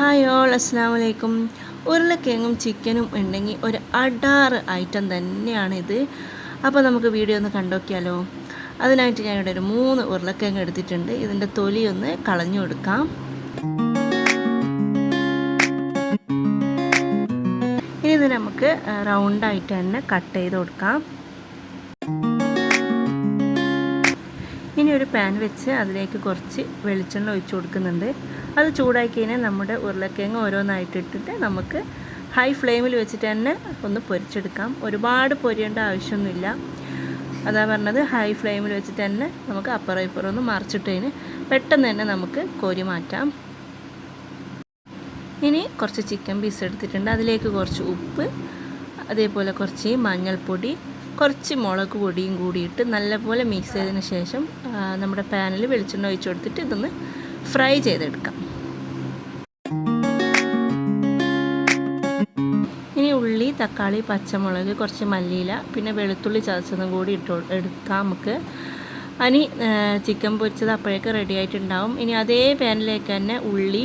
Hi all അസ്സാം വലൈക്കും ഉരുളക്കിഴങ്ങും ചിക്കനും ഉണ്ടെങ്കിൽ ഒരു അടാറ് ഐറ്റം തന്നെയാണിത് അപ്പോൾ നമുക്ക് വീഡിയോ ഒന്ന് കണ്ടോക്കിയാലോ അതിനായിട്ട് ഞാൻ ഇവിടെ ഒരു മൂന്ന് ഉരുളക്കിഴങ്ങ് എടുത്തിട്ടുണ്ട്. ഇതിന്റെ തൊലി ഒന്ന് കളഞ്ഞു കൊടുക്കാം. ഇനി ഇത് നമുക്ക് റൗണ്ടായിട്ട് തന്നെ കട്ട് ചെയ്ത് കൊടുക്കാം. ഒരു പാൻ വെച്ച് അതിലേക്ക് കുറച്ച് വെളിച്ചെണ്ണ ഒഴിച്ചു കൊടുക്കുന്നുണ്ട്. അത് ചൂടാക്കി കഴിഞ്ഞാൽ നമ്മുടെ ഉരുളക്കിഴങ്ങ് ഓരോന്നായിട്ട് ഇട്ടിട്ട് നമുക്ക് ഹൈ ഫ്ലെയിമിൽ വെച്ചിട്ട് തന്നെ ഒന്ന് പൊരിച്ചെടുക്കാം. ഒരുപാട് പൊരിയേണ്ട ആവശ്യമൊന്നുമില്ല. അതാ പറഞ്ഞത് ഹൈ ഫ്ലെയിമിൽ വെച്ചിട്ട് തന്നെ നമുക്ക് അപ്പുറം ഇപ്പുറം ഒന്ന് മറിച്ചിട്ടതിന് പെട്ടെന്ന് തന്നെ നമുക്ക് കോരി മാറ്റാം. ഇനി കുറച്ച് ചിക്കൻ പീസ് എടുത്തിട്ടുണ്ട്. അതിലേക്ക് കുറച്ച് ഉപ്പ് അതേപോലെ കുറച്ച് മഞ്ഞൾപ്പൊടി കുറച്ച് മുളക് പൊടിയും കൂടിയിട്ട് നല്ലപോലെ മിക്സ് ചെയ്തതിന് ശേഷം നമ്മുടെ പാനിൽ വെളിച്ചെണ്ണ ഒഴിച്ചു കൊടുത്തിട്ട് ഇതൊന്ന് ഫ്രൈ ചെയ്തെടുക്കാം. ഇനി ഉള്ളി തക്കാളി പച്ചമുളക് കുറച്ച് മല്ലിയില പിന്നെ വെളുത്തുള്ളി ചതച്ചതും കൂടി ഇട്ട് എടുക്കാം നമുക്ക്. ഇനി ചിക്കൻ പൊരിച്ചത് അപ്പോഴേക്ക് റെഡി ആയിട്ടുണ്ടാവും. ഇനി അതേ പാനിലേക്ക് തന്നെ ഉള്ളി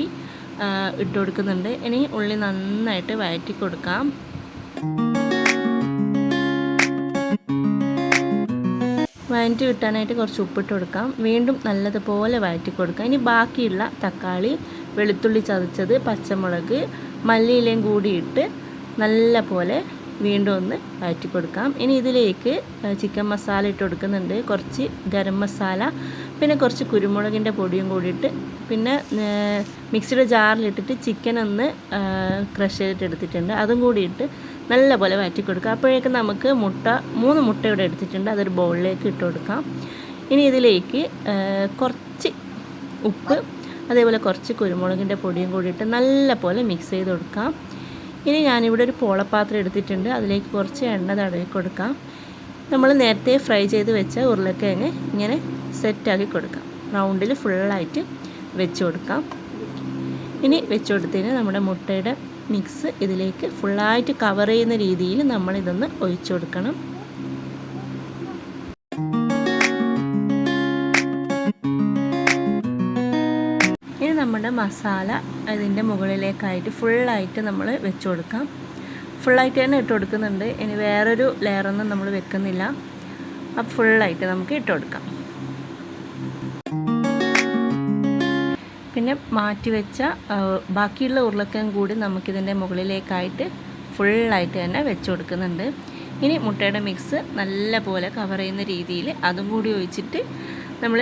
ഇട്ട് കൊടുക്കുന്നുണ്ട്. ഇനി ഉള്ളി നന്നായിട്ട് വഴറ്റി കൊടുക്കാം. വഴറ്റി കിട്ടാനായിട്ട് കുറച്ച് ഉപ്പിട്ട് കൊടുക്കാം. വീണ്ടും നല്ലതുപോലെ വഴറ്റി കൊടുക്കാം. ഇനി ബാക്കിയുള്ള തക്കാളി വെളുത്തുള്ളി ചതച്ചത് പച്ചമുളക് മല്ലിയിലയും കൂടിയിട്ട് നല്ല പോലെ വീണ്ടും ഒന്ന് വഴറ്റി കൊടുക്കാം. ഇനി ഇതിലേക്ക് ചിക്കൻ മസാല ഇട്ട് കൊടുക്കുന്നുണ്ട്. കുറച്ച് ഗരം മസാല പിന്നെ കുറച്ച് കുരുമുളകിന്റെ പൊടിയും കൂടിയിട്ട് പിന്നെ മിക്സിയുടെ ജാറിലിട്ടിട്ട് ചിക്കൻ ഒന്ന് ക്രഷ് ചെയ്തിട്ട് എടുത്തിട്ടുണ്ട്. അതും കൂടിയിട്ട് നല്ലപോലെ വഴറ്റി കൊടുക്കുക അപ്പോഴേക്കും നമുക്ക് മുട്ട മൂന്ന് മുട്ട ഇവിടെ എടുത്തിട്ടുണ്ട്. അതൊരു ബൗളിലേക്ക് ഇട്ട് കൊടുക്കാം. ഇനി ഇതിലേക്ക് കുറച്ച് ഉപ്പ് അതേപോലെ കുറച്ച് കുരുമുളകിന്റെ പൊടിയും കൂടി കൂടിയിട്ട് നല്ലപോലെ മിക്സ് ചെയ്ത് കൊടുക്കാം. ഇനി ഞാനിവിടെ ഒരു പോളപ്പാത്രം എടുത്തിട്ടുണ്ട്. അതിലേക്ക് കുറച്ച് എണ്ണ തടവി കൊടുക്കാം. നമ്മൾ നേരത്തെ ഫ്രൈ ചെയ്ത് വെച്ച ഉരുളക്കിഴങ്ങ് ഇങ്ങനെ സെറ്റാക്കി കൊടുക്കാം. റൗണ്ടിൽ ഫുള്ളായിട്ട് വെച്ച് കൊടുക്കാം. ഇനി വെച്ച് കൊടുത്തതിന് നമ്മുടെ മുട്ടയുടെ മിക്സ് ഇതിലേക്ക് ഫുള്ളായിട്ട് കവർ ചെയ്യുന്ന രീതിയിൽ നമ്മൾ ഇതൊന്ന് ഒഴിച്ചു കൊടുക്കണം. ഇനി നമ്മുടെ മസാല അതിന്റെ മുകളിലേക്കായിട്ട് ഫുള്ളായിട്ട് നമ്മൾ വെച്ച് കൊടുക്കാം. ഫുള്ളായിട്ട് തന്നെ ഇട്ട് കൊടുക്കുന്നുണ്ട്. ഇനി വേറൊരു ലെയറൊന്നും നമ്മൾ വെക്കുന്നില്ല. അപ്പം ഫുള്ളായിട്ട് നമുക്ക് ഇട്ട് കൊടുക്കാം. പിന്നെ മാറ്റി വെച്ച ബാക്കിയുള്ള ഉരുളക്കിഴങ്ങ് കൂടി നമുക്കിതിന്റെ മുകളിലേക്കായിട്ട് ഫുള്ളായിട്ട് തന്നെ വെച്ച് കൊടുക്കുന്നുണ്ട്. ഇനി മുട്ടയുടെ മിക്സ് നല്ല പോലെ കവർ ചെയ്യുന്ന രീതിയിൽ അതും കൂടി ഒഴിച്ചിട്ട് നമ്മൾ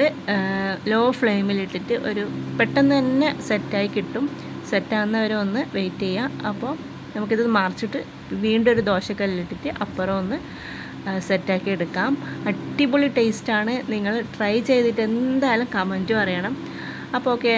ലോ ഫ്ലെയിമിലിട്ടിട്ട് ഒരു പെട്ടെന്ന് തന്നെ സെറ്റായി കിട്ടും. സെറ്റാകുന്നവരെ ഒന്ന് വെയിറ്റ് ചെയ്യുക അപ്പോൾ നമുക്കിത് മറിച്ചിട്ട് വീണ്ടും ഒരു ദോശക്കല്ലിട്ടിട്ട് അപ്പുറം ഒന്ന് സെറ്റാക്കി എടുക്കാം. അടിപൊളി ടേസ്റ്റാണ് നിങ്ങൾ ട്രൈ ചെയ്തിട്ട് എന്തായാലും കമന്റും അറിയണം. അപ്പോൾ ഓക്കെ